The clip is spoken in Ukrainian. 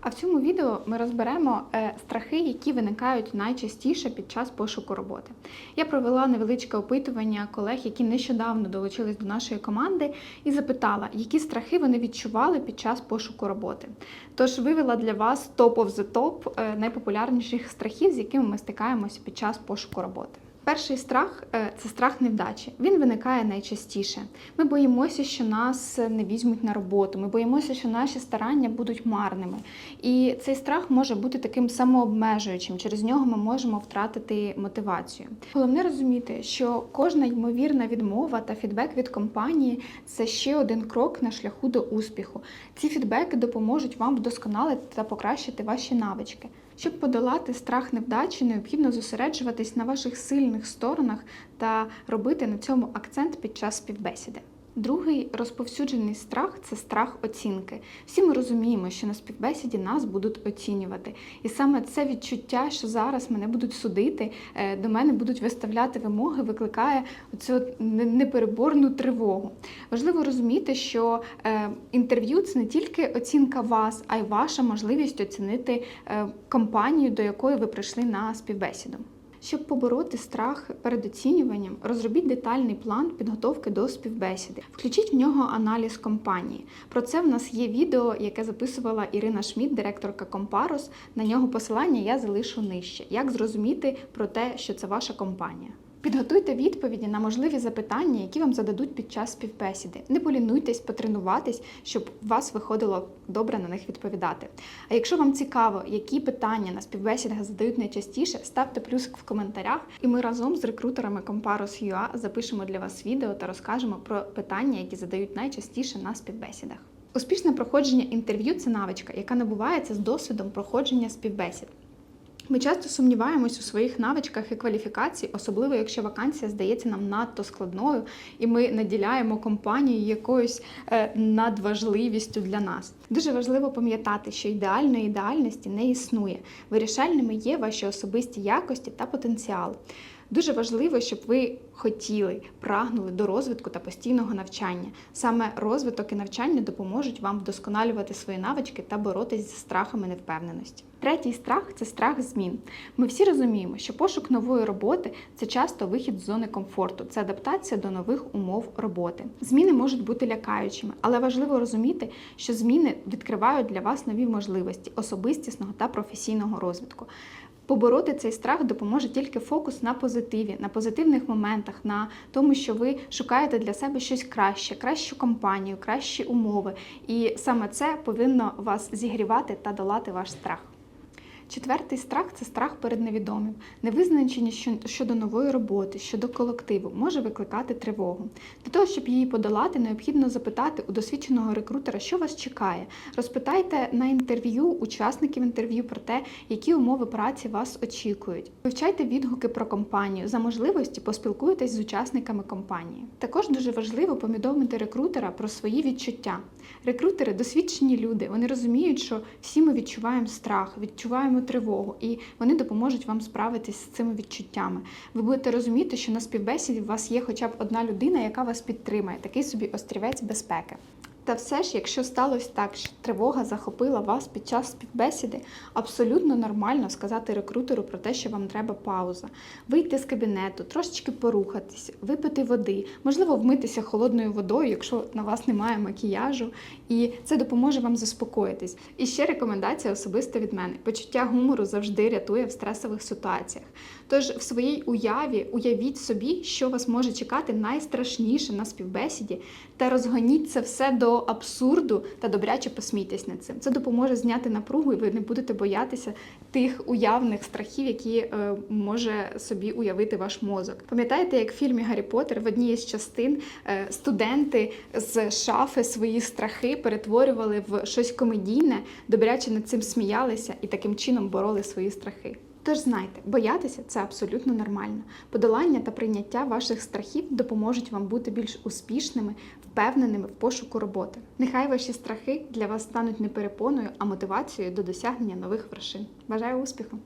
А в цьому відео ми розберемо е, страхи, які виникають найчастіше під час пошуку роботи. Я провела невеличке опитування колег, які нещодавно долучились до нашої команди, і запитала, які страхи вони відчували під час пошуку роботи. Тож вивела для вас топ of the топ е, найпопулярніших страхів, з якими ми стикаємося під час пошуку роботи. Перший страх е, це страх невдачі. Він виникає найчастіше. Ми боїмося, що нас не візьмуть на роботу. Ми боїмося, що наші старання будуть марними. І цей страх може бути таким самообмежуючим. Через нього ми можемо втратити мотивацію. Головне розуміти, що кожна ймовірна відмова та фідбек від компанії це ще один крок на шляху до успіху. Ці фідбеки допоможуть вам вдосконалити та покращити ваші навички. Щоб подолати страх невдачі, необхідно зосереджуватись на ваших сильних сторонах та робити на цьому акцент під час співбесіди. Другий розповсюджений страх це страх оцінки. Всі ми розуміємо, що на співбесіді нас будуть оцінювати. І саме це відчуття, що зараз мене будуть судити, е, до мене будуть виставляти вимоги, викликає цю непереборну тривогу. Важливо розуміти, що е, інтерв'ю це не тільки оцінка вас, а й ваша можливість оцінити е, компанію, до якої ви прийшли на співбесіду. Щоб побороти страх перед оцінюванням, розробіть детальний план підготовки до співбесіди. Включіть в нього аналіз компанії. Про це в нас є відео, яке записувала Ірина Шміт, директорка Компарус. На нього посилання я залишу нижче. Як зрозуміти про те, що це ваша компанія? Підготуйте відповіді на можливі запитання, які вам зададуть під час співбесіди. Не полінуйтесь потренуватись, щоб у вас виходило добре на них відповідати. А якщо вам цікаво, які питання на співбесідах задають найчастіше, ставте плюс в коментарях, і ми разом з рекрутерами Comparos.ua запишемо для вас відео та розкажемо про питання, які задають найчастіше на співбесідах. Успішне проходження інтерв'ю це навичка, яка набувається з досвідом проходження співбесід. Ми часто сумніваємось у своїх навичках і кваліфікації, особливо якщо вакансія здається нам надто складною, і ми наділяємо компанію якоюсь е, надважливістю для нас. Дуже важливо пам'ятати, що ідеальної ідеальності не існує. Вирішальними є ваші особисті якості та потенціал. Дуже важливо, щоб ви хотіли, прагнули до розвитку та постійного навчання. Саме розвиток і навчання допоможуть вам вдосконалювати свої навички та боротись з страхами невпевненості. Третій страх це страх змін. Ми всі розуміємо, що пошук нової роботи це часто вихід з зони комфорту, це адаптація до нових умов роботи. Зміни можуть бути лякаючими, але важливо розуміти, що зміни відкривають для вас нові можливості особистісного та професійного розвитку. Побороти цей страх допоможе тільки фокус на позитиві, на позитивних моментах, на тому, що ви шукаєте для себе щось краще, кращу компанію, кращі умови. І саме це повинно вас зігрівати та долати ваш страх. Четвертий страх це страх перед невідомим. Невизначеність щодо нової роботи, щодо колективу може викликати тривогу. Для того, щоб її подолати, необхідно запитати у досвідченого рекрутера, що вас чекає. Розпитайте на інтерв'ю учасників інтерв'ю про те, які умови праці вас очікують. Вивчайте відгуки про компанію. За можливості поспілкуйтесь з учасниками компанії. Також дуже важливо повідомити рекрутера про свої відчуття. Рекрутери досвідчені люди. Вони розуміють, що всі ми відчуваємо страх, відчуваємо тривогу, і вони допоможуть вам справитись з цими відчуттями. Ви будете розуміти, що на співбесіді у вас є хоча б одна людина, яка вас підтримає, такий собі острівець безпеки. Та все ж, якщо сталося так, що тривога захопила вас під час співбесіди, абсолютно нормально сказати рекрутеру про те, що вам треба пауза, вийти з кабінету, трошечки порухатись, випити води, можливо, вмитися холодною водою, якщо на вас немає макіяжу, і це допоможе вам заспокоїтись. І ще рекомендація особиста від мене: почуття гумору завжди рятує в стресових ситуаціях. Тож в своїй уяві уявіть собі, що вас може чекати найстрашніше на співбесіді, та розгоніть це все абсурду та добряче посмійтесь над цим. Це допоможе зняти напругу, і ви не будете боятися тих уявних страхів, які е, може собі уявити ваш мозок. Пам'ятаєте, як в фільмі Гаррі Поттер в одній із частин е, студенти з шафи свої страхи перетворювали в щось комедійне, добряче над цим сміялися і таким чином бороли свої страхи. Тож знайте, боятися це абсолютно нормально. Подолання та прийняття ваших страхів допоможуть вам бути більш успішними, впевненими в пошуку роботи. Нехай ваші страхи для вас стануть не перепоною, а мотивацією до досягнення нових вершин. Бажаю успіху!